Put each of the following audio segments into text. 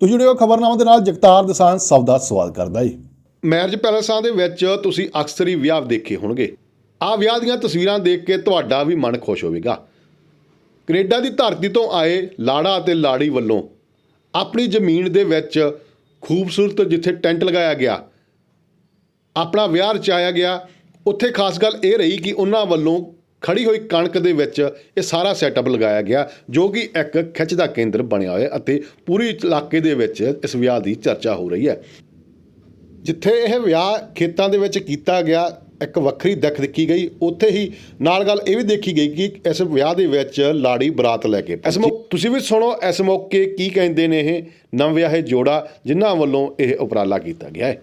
ਤੁਸੀਂ ਜੁੜੇ ਹੋ ਖਬਰਨਾਮਾ ਦੇ ਨਾਲ, ਜਗਤਾਰ ਦਸਾਂਝ ਸਭ ਦਾ ਸਵਾਗਤ ਕਰਦਾ ਜੀ। ਮੈਰਿਜ ਪੈਲਸਾਂ ਦੇ ਵਿੱਚ ਤੁਸੀਂ ਅਕਸਰ ਹੀ ਵਿਆਹ ਦੇਖੇ ਹੋਣਗੇ। ਆਹ ਵਿਆਹ ਦੀਆਂ ਤਸਵੀਰਾਂ ਦੇਖ ਕੇ ਤੁਹਾਡਾ ਵੀ ਮਨ ਖੁਸ਼ ਹੋਵੇਗਾ। ਕੈਨੇਡਾ ਦੀ ਧਰਤੀ ਤੋਂ ਆਏ ਲਾੜਾ ਅਤੇ ਲਾੜੀ ਵੱਲੋਂ ਆਪਣੀ ਜ਼ਮੀਨ ਦੇ ਵਿੱਚ ਖੂਬਸੂਰਤ ਜਿੱਥੇ ਟੈਂਟ ਲਗਾਇਆ ਗਿਆ, ਆਪਣਾ ਵਿਆਹ ਰਚਾਇਆ ਗਿਆ, ਉੱਥੇ ਖਾਸ ਗੱਲ ਇਹ ਰਹੀ ਕਿ ਉਹਨਾਂ ਵੱਲੋਂ ਖੜੀ ਹੋਈ ਕਣਕ ਦੇ ਵਿੱਚ ਇਹ ਸਾਰਾ ਸੈਟਅਪ ਲਗਾਇਆ ਗਿਆ, ਜੋ ਕਿ ਇੱਕ ਖਿੱਚ ਦਾ ਕੇਂਦਰ ਬਣਿਆ ਹੋਇਆ ਅਤੇ ਪੂਰੀ ਇਲਾਕੇ ਦੇ ਵਿੱਚ ਇਸ ਵਿਆਹ ਦੀ ਚਰਚਾ ਹੋ ਰਹੀ ਹੈ। ਜਿੱਥੇ ਇਹ ਵਿਆਹ ਖੇਤਾਂ ਦੇ ਵਿੱਚ ਕੀਤਾ ਗਿਆ, ਇੱਕ ਵੱਖਰੀ ਦਿੱਖ ਦੇਖੀ ਗਈ। ਉੱਥੇ ਹੀ ਨਾਲ ਗੱਲ ਇਹ ਵੀ ਦੇਖੀ ਗਈ ਕਿ ਇਸ ਵਿਆਹ ਦੇ ਵਿੱਚ ਲਾੜੀ ਬਰਾਤ ਲੈ ਕੇ ਇਸ ਮੌਕੇ ਤੁਸੀਂ ਵੀ ਸੁਣੋ, ਇਸ ਮੌਕੇ ਕੀ ਕਹਿੰਦੇ ਨੇ ਇਹ ਨਵ ਵਿਆਹੇ ਜੋੜਾ, ਜਿਨ੍ਹਾਂ ਵੱਲੋਂ ਇਹ ਉਪਰਾਲਾ ਕੀਤਾ ਗਿਆ ਹੈ।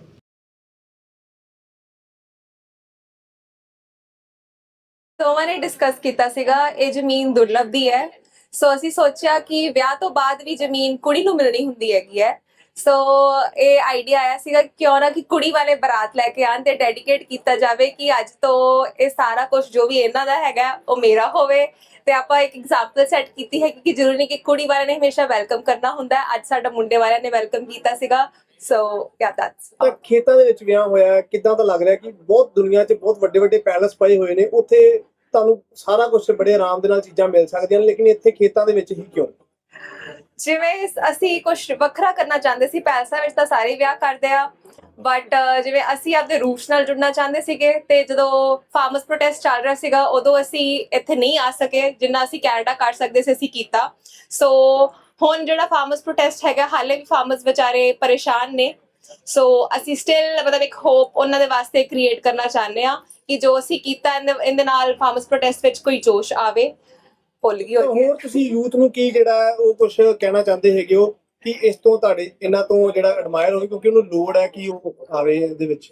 ਦੋਵਾਂ ਨੇ ਡਿਸਕਸ ਕੀਤਾ ਸੀਗਾ, ਇਹ ਜ਼ਮੀਨ ਦੁਰਲਭ ਦੀ ਹੈ। ਸੋ ਅਸੀਂ ਸੋਚਿਆ ਕਿ ਵਿਆਹ ਤੋਂ ਬਾਅਦ ਵੀ ਜ਼ਮੀਨ ਕੁੜੀ ਨੂੰ ਮਿਲਣੀ ਹੁੰਦੀ ਹੈਗੀ ਹੈ। ਸੋ ਇਹ ਆਈਡੀਆ ਆਇਆ ਸੀਗਾ ਕਿਉਂ ਨਾ ਕਿ ਕੁੜੀ ਵਾਲੇ ਬਰਾਤ ਲੈ ਕੇ ਆਣ ਤੇ ਡੈਡੀਕੇਟ ਕੀਤਾ ਜਾਵੇ ਕਿ ਅੱਜ ਤੋਂ ਇਹ ਸਾਰਾ ਕੁਝ ਜੋ ਵੀ ਇਹਨਾਂ ਦਾ ਹੈਗਾ, ਉਹ ਮੇਰਾ ਹੋਵੇ। ਤੇ ਆਪਾਂ ਇੱਕ ਐਗਜ਼ਾਮਪਲ ਸੈੱਟ ਕੀਤੀ ਹੈ ਕਿ ਜ਼ਰੂਰੀ ਨਹੀਂ ਕਿ ਕੁੜੀ ਵਾਲਿਆਂ ਨੇ ਹਮੇਸ਼ਾ ਵੈਲਕਮ ਕਰਨਾ ਹੁੰਦਾ। ਅੱਜ ਸਾਡਾ ਮੁੰਡੇ ਵਾਲਿਆਂ ਨੇ ਵੈਲਕਮ ਕੀਤਾ ਸੀਗਾ। ਸੋ ਯਾ ਦੈਟਸ ਤਾਂ ਖੇਤਾਂ ਦੇ ਵਿੱਚ ਵਿਆਹ ਹੋਇਆ ਕਿਦਾਂ ਤਾਂ ਲੱਗ ਰਿਹਾ ਕਿ ਬਹੁਤ ਦੁਨੀਆ 'ਚ ਬਹੁਤ ਵੱਡੇ ਵੱਡੇ ਪੈਲਸ ਪਏ ਹੋਏ ਨੇ ਉੱਥੇ ਤੁਹਾਨੂੰ ਸਾਰਾ ਕੁਝ ਬੜੇ ਆਰਾਮ ਦੇ ਨਾਲ ਚੀਜ਼ਾਂ ਮਿਲ ਸਕਦੀਆਂ ਨੇ ਲੇਕਿਨ ਇੱਥੇ ਖੇਤਾਂ ਦੇ ਵਿੱਚ ਹੀ ਕਿਉਂ? ਜਿਵੇਂ ਅਸੀਂ ਕੁਝ ਵੱਖਰਾ ਕਰਨਾ ਚਾਹੁੰਦੇ ਸੀ ਪੈਲਸਾਂ ਵਿੱਚ ਤਾਂ ਸਾਰੇ ਵਿਆਹ ਕਰਦੇ ਆ ਬਟ ਜਿਵੇਂ ਅਸੀਂ ਆਪਦੇ ਰੂਟਸ ਨਾਲ ਜੁੜਨਾ ਚਾਹੁੰਦੇ ਸੀਗੇ ਤੇ ਜਦੋਂ ਫਾਰਮਰਸ ਪ੍ਰੋਟੈਸਟ ਚੱਲ ਰਿਹਾ ਸੀਗਾ ਉਦੋਂ ਅਸੀਂ ਇੱਥੇ ਨਹੀਂ ਆ ਸਕੇ ਜਿੰਨਾ ਅਸੀਂ ਕੈਨੇਡਾ ਕਰ ਸਕਦੇ ਸੀ ਅਸੀਂ ਕੀਤਾ। ਸੋ ਹੁਣ ਜਿਹੜਾ ਫਾਰਮਰਸ ਪ੍ਰੋਟੈਸਟ ਹੈਗਾ ਹਾਲੇ ਵੀ ਫਾਰਮਰਸ ਵਿਚਾਰੇ ਪਰੇਸ਼ਾਨ ਨੇ। ਸੋ ਅਸੀਂ ਸਟਿਲ ਮਤਲਬ ਇੱਕ ਹੋਪ ਉਹਨਾਂ ਦੇ ਵਾਸਤੇ ਕ੍ਰੀਏਟ ਕਰਨਾ ਚਾਹੁੰਦੇ ਆ ਕਿ ਜੋ ਅਸੀਂ ਕੀਤਾ ਇਹਦੇ ਨਾਲ ਫਾਰਮਰਸ ਪ੍ਰੋਟੈਸਟ ਵਿੱਚ ਕੋਈ ਜੋਸ਼ ਆਵੇ। ਭੁੱਲ ਗਈ ਹੋਈ ਹੋਰ ਤੁਸੀਂ ਯੂਥ ਨੂੰ ਕੀ ਜਿਹੜਾ ਉਹ ਕੁਝ ਕਹਿਣਾ ਚਾਹੁੰਦੇ ਹੈਗੇ ਹੋ ਕਿ ਇਸ ਤੋਂ ਤੁਹਾਡੇ ਇਹਨਾਂ ਤੋਂ ਜਿਹੜਾ ਐਡਮਾਇਰ ਹੋਵੇ ਕਿਉਂਕਿ ਉਹਨੂੰ ਲੋੜ ਹੈ ਕਿ ਉਹ ਆਵੇ ਇਹਦੇ ਵਿੱਚ।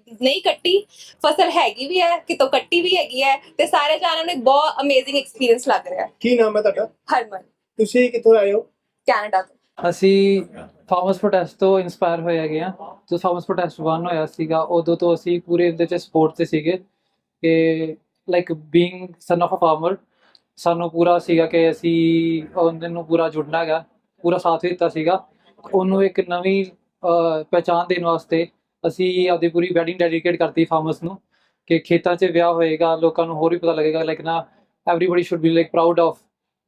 ਨਹੀਂ ਕੱਟੀ ਫਸਲ ਹੈਗੀ ਵੀ ਹੈ ਕਿਤੋਂ ਕੱਟੀ ਵੀ ਹੈਗੀ ਹੈ ਤੇ ਸਾਰੇ ਜਾਣਾਂ ਨੂੰ ਇੱਕ ਬਹੁਤ ਅਮੇਜ਼ਿੰਗ ਐਕਸਪੀਰੀਅੰਸ ਲੱਗ ਰਿਹਾ ਹੈ। ਕੀ ਨਾਮ ਹੈ ਤੁਹਾਡਾ? ਹਰਮਨ। ਤੁਸੀਂ ਕਿੱਥੋਂ ਆਏ ਹੋ? ਕੈਨੇਡਾ ਤੋਂ। ਅਸੀਂ ਫਾਰਮਰਸ ਪ੍ਰੋਟੈਸਟ ਤੋਂ ਇਨਸਪਾਇਰ ਹੋਏ ਹੈਗੇ ਆ ਜੋ ਫਾਰਮਰਸ ਪ੍ਰੋਟੈਸਟ 1 ਹੋਇਆ ਸੀਗਾ ਉਦੋਂ ਤੋਂ ਅਸੀਂ ਪੂਰੇ ਇਹਦੇ ਚ ਸਪੋਰਟ ਤੇ ਸੀਗੇ ਕਿ like being son of a farmer ਸਾਨੂੰ ਪੂਰਾ ਸੀਗਾ ਕਿ ਅਸੀਂ ਉਹਨਾਂ ਨੂੰ ਪੂਰਾ ਜੁੜਨਾ ਹੈਗਾ ਪੂਰਾ ਸਾਥ ਦਿੱਤਾ ਸੀਗਾ। ਉਹਨੂੰ ਇੱਕ ਨਵੀਂ ਅਹ, ਪਹਿਚਾਣ ਦੇਣ ਵਾਸਤੇ ਅਸੀਂ ਆਪਦੀ ਪੂਰੀ ਵੈਡਿੰਗ ਡੈਡੀਕੇਟ ਕਰਤੀ ਫਾਰਮਰਸ ਨੂੰ ਕਿ ਖੇਤਾਂ 'ਚ ਵਿਆਹ ਹੋਏਗਾ ਲੋਕਾਂ ਨੂੰ ਹੋਰ ਵੀ ਪਤਾ ਲੱਗੇਗਾ ਲਾਈਕ ਨਾ everybody should be like proud of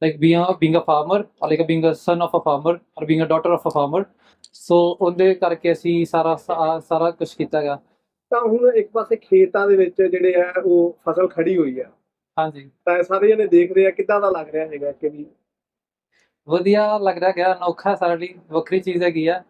like being a being a farmer or like being a son of a farmer or being a daughter of a farmer. ਸੋ ਉਹਦੇ ਕਰਕੇ ਅਸੀਂ ਸਾਰਾ ਸਾਰਾ ਕੁਝ ਕੀਤਾ ਗਾ ਤਾਂ ਹੁਣ ਇੱਕ ਪਾਸੇ ਖੇਤਾਂ ਦੇ ਵਿੱਚ ਜਿਹੜੇ ਆ ਉਹ ਫਸਲ ਖੜੀ ਹੋਈ ਆ। ਹਾਂਜੀ। ਤਾਂ ਸਾਰੇ ਜਣੇ ਦੇਖ ਰਹੇ ਆ ਕਿੱਦਾਂ ਦਾ ਲੱਗ ਰਿਹਾ ਹੈਗਾ ਕਿ ਵੀ ਵਧੀਆ ਲੱਗ ਰਿਹਾ ਗਿਆ ਅਨੋਖਾ ਸਾਡੇ ਲਈ ਵੱਖਰੀ ਚੀਜ਼ ਹੈਗੀ ਆ।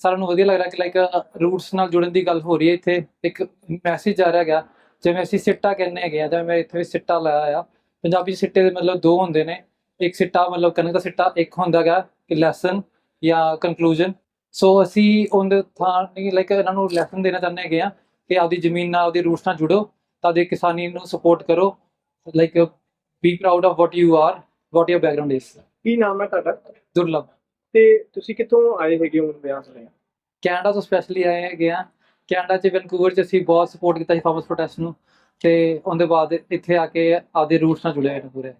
ਸਾਰਿਆਂ ਨੂੰ ਵਧੀਆ ਲੱਗ ਰਿਹਾ ਕਿ ਲਾਈਕ ਰੂਟਸ ਨਾਲ ਜੁੜਨ ਦੀ ਗੱਲ ਹੋ ਰਹੀ ਹੈ ਇੱਥੇ। ਇੱਕ ਮੈਸੇਜ ਆ ਰਿਹਾ ਗਿਆ ਜਿਵੇਂ ਅਸੀਂ ਸਿੱਟਾ ਕਹਿੰਦੇ ਹੈਗੇ ਆ ਜਿਵੇਂ ਮੈਂ ਇੱਥੇ ਵੀ ਸਿੱਟਾ ਲਾਇਆ ਆ ਪੰਜਾਬੀ ਸਿੱਟੇ ਦੇ ਮਤਲਬ ਦੋ ਹੁੰਦੇ ਨੇ। ਇੱਕ ਸਿੱਟਾ ਮਤਲਬ ਕਣਕ ਦਾ ਸਿੱਟਾ ਇੱਕ ਹੁੰਦਾ ਗਾ ਕਿ ਲੈਸਨ ਜਾਂ ਕਨਕਲੂਜਨ ਸੋ ਅਸੀਂ ਉਹਦੇ ਥਾਂ ਨਹੀਂ ਲਾਈਕ ਇਹਨਾਂ ਨੂੰ ਲੈਸਨ ਦੇਣਾ ਚਾਹੁੰਦੇ ਹੈਗੇ ਆ ਕਿ ਆਪਦੀ ਜ਼ਮੀਨ ਨਾਲ ਆਪਦੀ ਰੂਟਸ ਨਾਲ ਜੁੜੋ ਤਾਂ ਆਪਦੀ ਕਿਸਾਨੀ ਨੂੰ ਸਪੋਰਟ ਕਰੋ। Like be proud of what you are what your background is ਕੀ ਨਾਮ ਹੈ ਤੁਹਾਡਾ? ਦੁਰਲਭ। ਤੇ ਤੁਸੀਂ ਕਿੱਥੋਂ ਆਏ ਹੈਗੇ ਹੋ ਵਿਆਹ ਸੁਣਿਆ ਕੈਨੇਡਾ ਤੋਂ ਸਪੈਸ਼ਲੀ ਆਏ ਹੈਗੇ ਆ ਕੈਨੇਡਾ ਚ ਵੈਨਕੂਵਰ ਚ ਅਸੀਂ ਬਹੁਤ ਸਪੋਰਟ ਕੀਤਾ ਸੀ ਫਾਰਮਰਸ ਪ੍ਰੋਟੈਸਟ ਨੂੰ। ਤੇ ਉਹਦੇ ਬਾਅਦ ਇੱਥੇ ਆ ਕੇ ਆਪਦੇ ਰੂਟਸ ਨਾਲ ਜੁੜੇ ਹੋਏ ਨੇ ਪੂਰੇ।